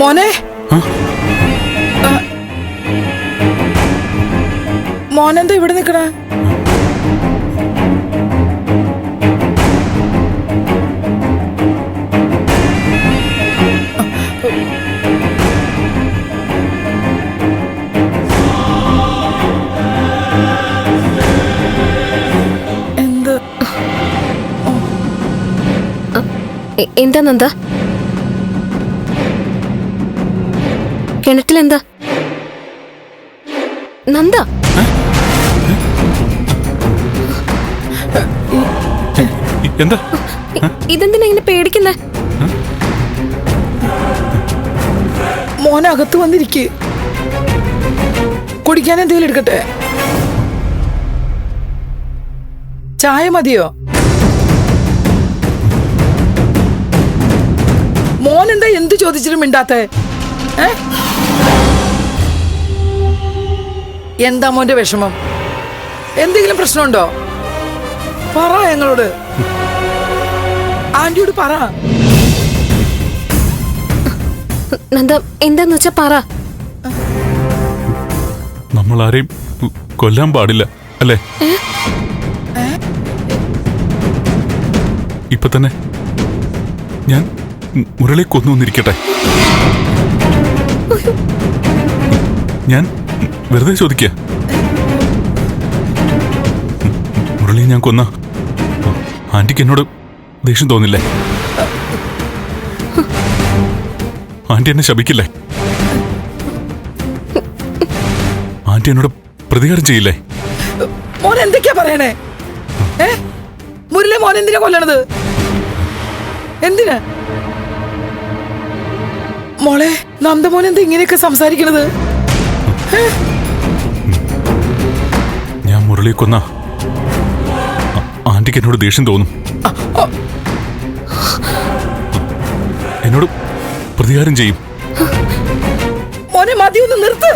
മോനെ. മോനെന്താ ഇവിടെ നിക്കണ? എന്താ നന്ദ? കിണറ്റിലെന്താ? നന്ദ? എന്താ? ഇതെന്തിനാ ഇങ്ങനെ പേടിക്കുന്നേ? മോനകത്ത് വന്നിരിക്കെ. കുടിക്കാൻ എന്തെങ്കിലും എടുക്കട്ടെ? ചായ മതിയോ? മോൻ എന്താ എന്ത് ചോദിച്ചിട്ടും മിണ്ടാത്തേ? ഏ? എന്താ മോന്റെ വിഷമം? എന്തെങ്കിലും പ്രശ്നമുണ്ടോ? പറ ഞങ്ങളോട്. ആന്റിയോട് പറ. നന്ദ എന്താന്ന് വെച്ചാ പറ. നമ്മൾ ആരെയും കൊല്ലാൻ പാടില്ല അല്ലേ? ഇപ്പൊ തന്നെ ഞാൻ മുരളി കൊന്നു വന്നിരിക്കട്ടെ. ഞാൻ വെറുതെ ചോദിക്ക. മുരളി ഞാൻ കൊന്ന. ആന്റിക്ക് എന്നോട് ദേഷ്യം തോന്നില്ലേ? ആന്റി എന്നെ ശപിക്കില്ലേ? ആന്റി എന്നോട് പ്രതികാരം ചെയ്യില്ലേ? മോൻ എന്തൊക്കെയാ പറയണേ? മുരളി മോൻ എന്തിനാ കൊല്ലണത്? എന്തിനാ? മോളെ നന്ദമോൻ എന്താ ഇങ്ങനെയൊക്കെ സംസാരിക്കണത്? ഞാൻ മുരളി കൊന്ന. ആന്റിക്ക് എന്നോട് ദേഷ്യം തോന്നും. എന്നോട് പ്രതികാരം ചെയ്യും. ഒന്ന് നിർത്ത്.